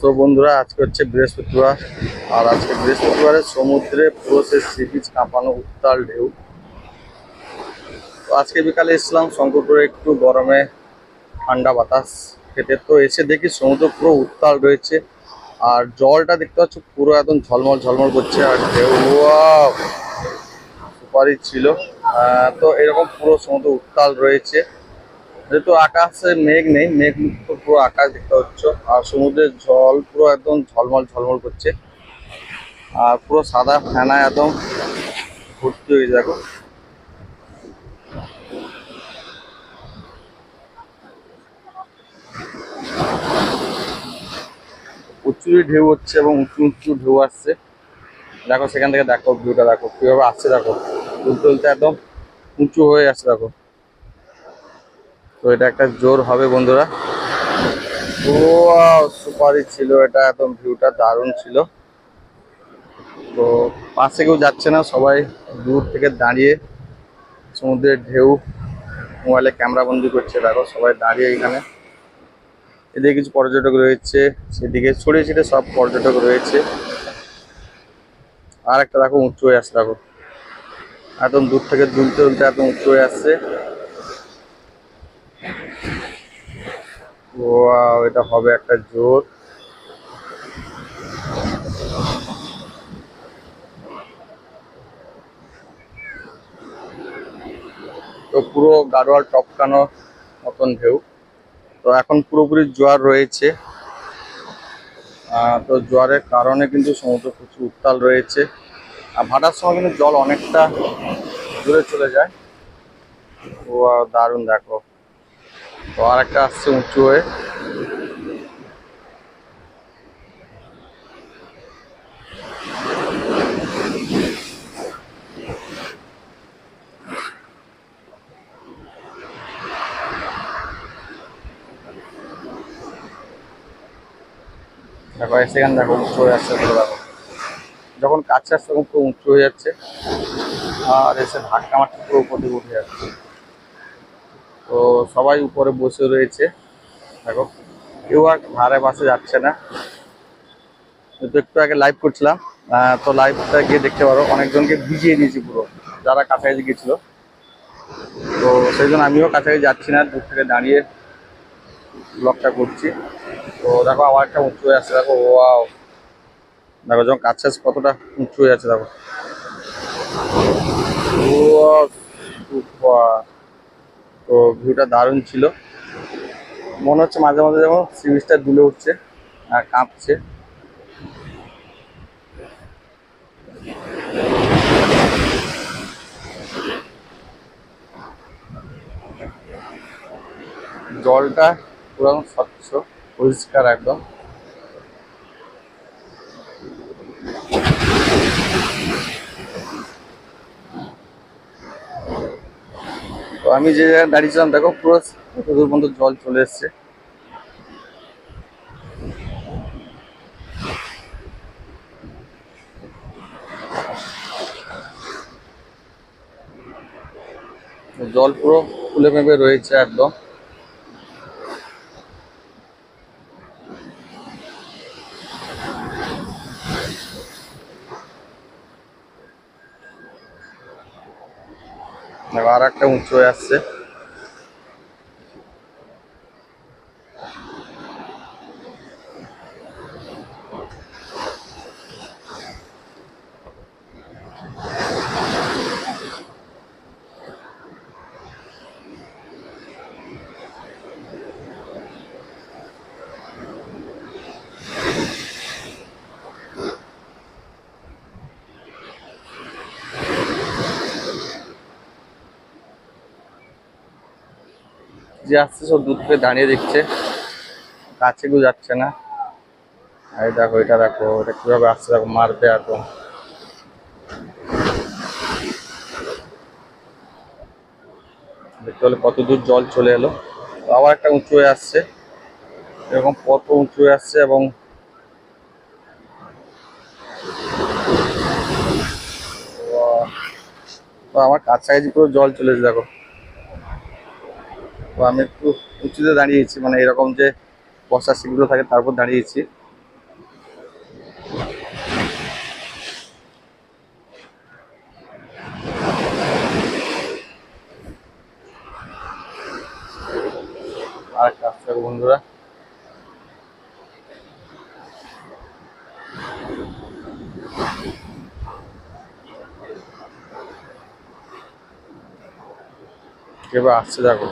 তো বন্ধুরা, আজকে হচ্ছে বৃহস্পতিবার। আর আজকে বৃহস্পতিবারে সমুদ্রে পুরো সে সি বিচ কাঁপানো উত্তাল ঢেউ। তো আজকে বিকালে এসলাম শঙ্করপুরে একটু গরমে ঠান্ডা বাতাস খেতে। তো এসে দেখি সমুদ্র পুরো উত্তাল রয়েছে। আর জলটা দেখতে পাচ্ছ পুরো একদম ঝলমল ঝলমল করছে। আর ঢেউ সুপারি ছিল। তো এরকম পুরো সমুদ্র উত্তাল রয়েছে। যেহেতু আকাশে মেঘ নেই, মেঘ মুক্ত পুরো আকাশ দেখতে পাচ্ছ। আর সমুদ্রের জল পুরো একদম ঝলমল ঝলমল করছে। আর পুরো সাদা ফেনা একদম ভর্তি হয়ে দেখো প্রচুরই ঢেউ হচ্ছে এবং উঁচু উঁচু ঢেউ আসছে। দেখো, সেখান থেকে দেখো ভিউটা দেখো, কীভাবে আসছে দেখো। তুলতে একদম উঁচু হয়ে আসছে দেখো। তো এটা একটা জোর হবে, বন্ধুরা। সুপারি ছিল এটা, একদম ভিউটা দারুণ ছিল। তো পাশে কেউ যাচ্ছে না, সবাই দূর থেকে দাঁড়িয়ে সমুদ্রের ঢেউ, মোবাইলে ক্যামেরা বন্দি করছে, দেখো সবাই দাঁড়িয়ে এখানে। এদিকে কিছু পর্যটক রয়েছে, সেদিকে ছড়িয়ে ছিটে সব পর্যটক রয়েছে। আর একটা দেখো উঁচু হয়ে আসছে, দেখো। একদম দূর থেকে দুলতে দুলতে একদম উঁচু হয়ে আসছে। ওয়াও, এটা হবে একটা জোর। তো পুরো গাড়োয়াল টপকানো মতন ঢেউ। তো এখন পুরোপুরি জোয়ার রয়েছে। তো জোয়ারের কারণে কিন্তু সমুদ্র প্রচুর উত্তাল রয়েছে। আর ভাটার সময় কিন্তু জল অনেকটা দূরে চলে যায়। ও দারুণ, দেখো। তো আর একটা আসছে উঁচু হয়ে। দেখো সেখানে দেখো, উঁচু হয়ে আসছে দেখো। যখন কাছে আসছে তখন উঁচু হয়ে যাচ্ছে। আর এসে ধাক্কা মারতে পুরো উপর দিকে উঠে যাচ্ছে। তো সবাই উপরে বসে রয়েছে। দেখো, কেউ আর ধারে পাশে যাচ্ছে না। কিন্তু একটু আগে লাইভ করছিলাম তো লাইভটা গিয়ে দেখতে পারো, অনেকজনকে ভিজিয়ে দিয়েছি পুরো, যারা কাছাকাছি গেছিল। তো সেই জন্য আমিও কাছাকাছি যাচ্ছি না, দূর থেকে দাঁড়িয়ে ব্লগটা করছি। তো দেখো, আবার একটা উঁচু হয়ে আসছে, দেখো ওয়াও দেখো, যখন কাছে কতটা উঁচু হয়ে আছে, দেখো। Super. তো ভিউটা দারুণ ছিল। মনে হচ্ছে মাঝে মাঝে যেমন সি দুলে উঠছে আর কাঁপছে। জলটা পুরো স্বচ্ছ, পরিষ্কার একদম। আমি যে দাঁড়িয়ে ছিলাম দেখো পুরো দূর পর্যন্ত জল চলে এসছে। জল পুরো ফুলে মেপে রয়েছে একদম। দেখো আর একটা উঁচু হয়ে আসছে। যে আসছে, সব দূর থেকে দাঁড়িয়ে দেখছে। কাছে কেউ যাচ্ছে না। এই দেখো, এটা দেখো, এটা কীভাবে আসছে, দেখো, মারবে একদম দেখতে কত দূর জল চলে এলো। আবার একটা উঁচু হয়ে আসছে। এরকম কত উঁচু হয়ে আসছে এবং আমার কাছাকাছি পুরো জল চলে দেখো। তো আমি একটু উঁচুতে দাঁড়িয়েছি মানে এরকম যে বসার সিটগুলো থাকে তারপর দাঁড়িয়েছি। বন্ধুরা। এবার আসছে দেখো।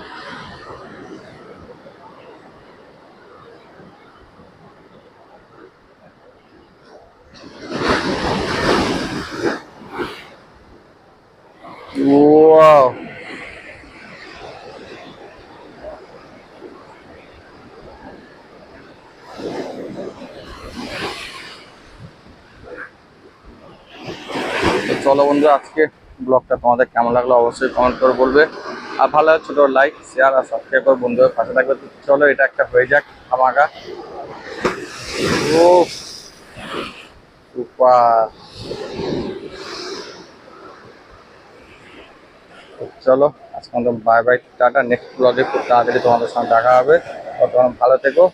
চলো বন্ধু আজকে ব্লগটা তোমাদের কেমন লাগল অবশ্যই কমেন্ট করে বলবে। আর ভালো ছোট লাইক শেয়ার আর সাবস্ক্রাইব করে বন্ধুদের পাশে থাকবে। চলো, এটা একটা হয়ে যাক আমাকা ও চলো, আজকে বাই বাই টাটা। নেক্সট ব্লগে খুব তাড়াতাড়ি তোমাদের সঙ্গে দেখা হবে। ততক্ষণ ভালো থেকো।